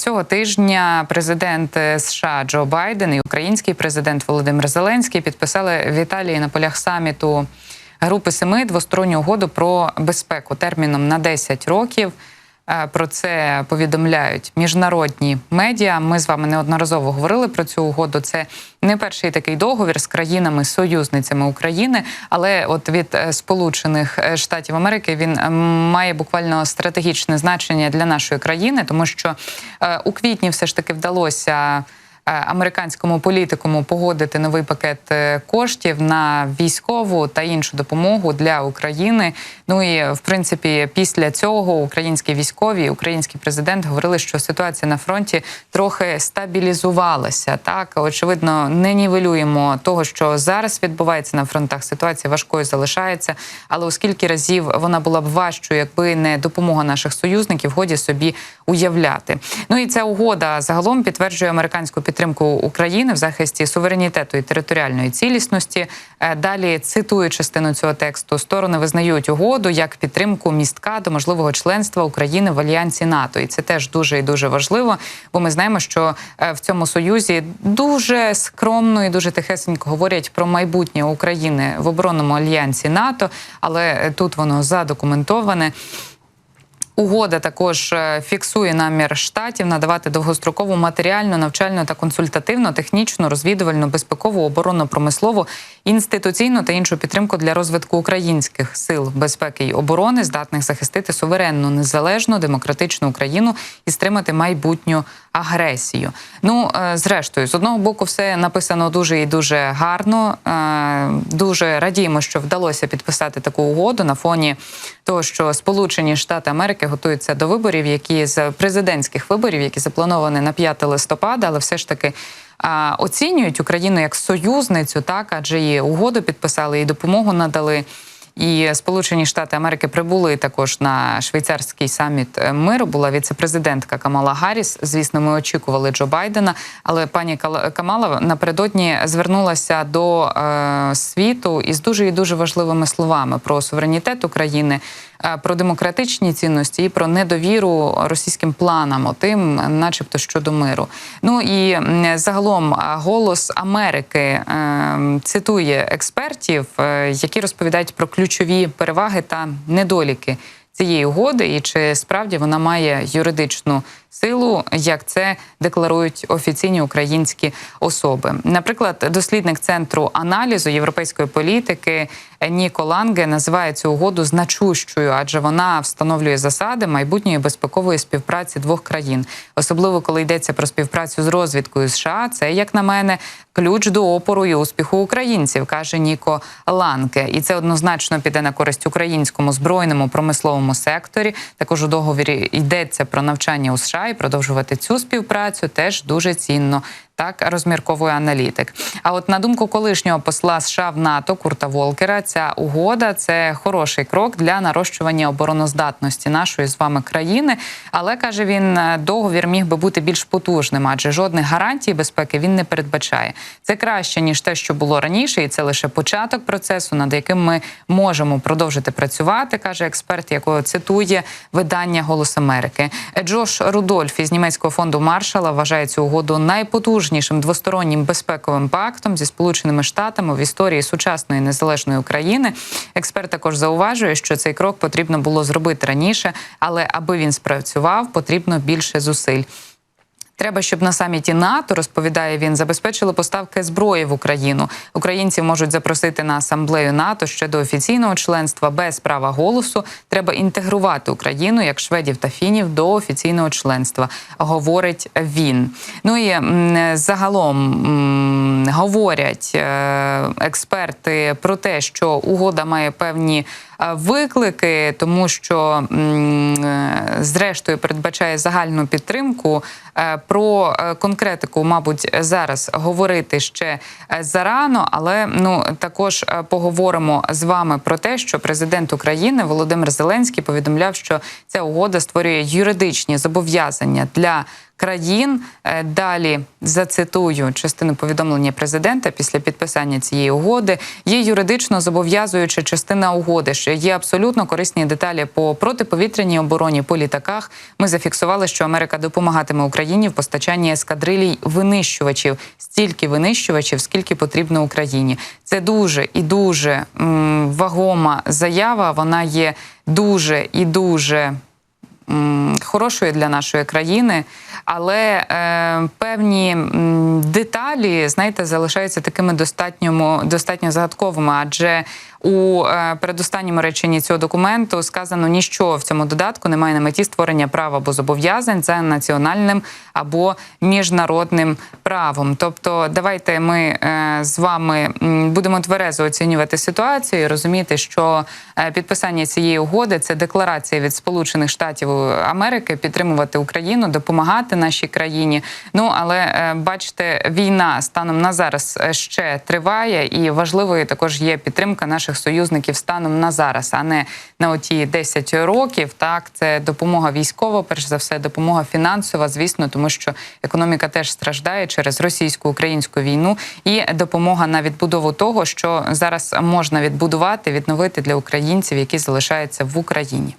цього тижня президент США Джо Байден і український президент Володимир Зеленський підписали в Італії на полях саміту групи семи двосторонню угоду про безпеку терміном на 10 років. Е, Про це повідомляють міжнародні медіа. Ми з вами неодноразово говорили про цю угоду. Це не перший такий договір з країнами-союзницями України, але от від е, Сполучених е, Штатів Америки він е, має буквально стратегічне значення для нашої країни, тому що у квітні все ж таки вдалося. Е, Американському політикуму погодити новий пакет е, коштів на військову та іншу допомогу для України. Ну і в принципі, після цього українські військові, український президент говорили, що ситуація на фронті трохи стабілізувалася. Так очевидно, не нівелюємо того, що зараз відбувається на фронтах. Ситуація важкою залишається, але оскільки разів вона була б важчою, якби не допомога наших союзників, годі собі уявляти. Ну і ця угода загалом підтверджує американську підтримку України в захисті суверенітету і територіальної цілісності. Е, Далі цитую частину цього тексту: сторони визнають угоду як підтримку містка до можливого членства України в альянсі НАТО, і це теж дуже і дуже важливо, бо ми знаємо, що е, в цьому союзі дуже скромно і дуже тихесенько говорять про майбутнє України в оборонному альянсі НАТО, але е, тут воно задокументоване. Угода також е, фіксує намір штатів надавати довгострокову матеріальну, навчальну та консультативну, технічну, розвідувальну, безпекову, оборонно промислову, інституційну та іншу підтримку для розвитку українських сил безпеки й оборони, здатних захистити суверенну, незалежну, демократичну Україну і стримати майбутню агресію. Ну е, зрештою, з одного боку, все написано дуже і дуже гарно. Е, Дуже радіємо, що вдалося підписати таку угоду на фоні того, що Сполучені Штати Америки готуються до виборів, які з президентських виборів, які заплановані на 5 листопада, але все ж таки. а, Оцінюють Україну як союзницю, так адже і угоду підписали, і допомогу надали. І Сполучені Штати Америки прибули також на швейцарський саміт е, миру. Була віцепрезидентка Камала Гарріс. Звісно, ми очікували Джо Байдена. Але пані Камала напередодні звернулася до е, світу із дуже і дуже важливими словами про суверенітет України, про демократичні цінності і про недовіру російським планам, отим, начебто щодо миру. Ну і загалом голос Америки е, цитує експертів, е, які розповідають про ключові переваги та недоліки цієї угоди, і чи справді вона має юридичну силу, як це декларують офіційні українські особи. Наприклад, дослідник центру аналізу європейської політики Ніко Ланге називає цю угоду значущою, адже вона встановлює засади майбутньої безпекової співпраці двох країн, особливо коли йдеться про співпрацю з розвідкою США. Це як на мене ключ до опору і успіху українців, каже Ніко Ланке. І це однозначно піде на користь українському збройному промисловому секторі. Також у договорі йдеться про навчання у США і продовжувати цю співпрацю теж дуже цінно. Так розмірковує аналітик. А от на думку колишнього посла США в НАТО Курта Волкера, ця угода це хороший крок для нарощування обороноздатності нашої з вами країни. Але каже він, е, договір міг би бути більш потужним, адже жодних гарантій безпеки він не передбачає. Це краще ніж те, що було раніше, і це лише початок процесу, над яким ми можемо продовжити працювати, каже експерт, якого цитує видання Голос Америки. Джош Рудольф із німецького фонду Маршала вважає цю угоду найпотужнішим двостороннім безпековим пактом зі сполученими штатами в історії сучасної незалежної України. Експерт також зауважує, що цей крок потрібно було зробити раніше, але аби він спрацював, потрібно більше зусиль. Треба, щоб на саміті НАТО, розповідає він, забезпечили поставки зброї в Україну. Українці можуть запросити на асамблею НАТО ще до офіційного членства без права голосу. Треба інтегрувати Україну як шведів та фінів до офіційного членства, говорить він. Ну і загалом говорять е, експерти про те, що угода має певні е, виклики, тому що е, зрештою передбачає загальну підтримку. Про конкретику, мабуть, зараз говорити ще зарано, але ну також поговоримо з вами про те, що президент України Володимир Зеленський повідомляв, що ця угода створює юридичні зобов'язання для країн. Е, Далі зацитую частину повідомлення президента після підписання цієї угоди. Є юридично зобов'язуюча частина угоди, що є абсолютно корисні деталі по протиповітряній обороні по літаках. Ми зафіксували, що Америка допомагатиме Україні в постачанні ескадрилій винищувачів, стільки винищувачів, скільки потрібно Україні. Це дуже і дуже м, вагома заява. Вона є дуже і дуже хорошою для нашої країни, але е, певні деталі, знаєте, залишаються такими достатньо, достатньо загадковими, адже у е, передостанньому реченні цього документу сказано ніщо в цьому додатку не має на меті створення прав або зобов'язань за національним або міжнародним правом. Тобто, давайте ми е, з вами будемо тверезо оцінювати ситуацію і розуміти, що е, підписання цієї угоди це декларація від Сполучених Штатів Америки підтримувати Україну, допомагати нашій країні. Ну але бачите, війна станом на зараз ще триває, і важливою також є підтримка наших союзників станом на зараз, а не на оті 10 років. Так, це допомога військова, перш за все, допомога фінансова, звісно, тому що економіка теж страждає через російсько-українську війну, і допомога на відбудову того, що зараз можна відбудувати, відновити для українців, які залишаються в Україні.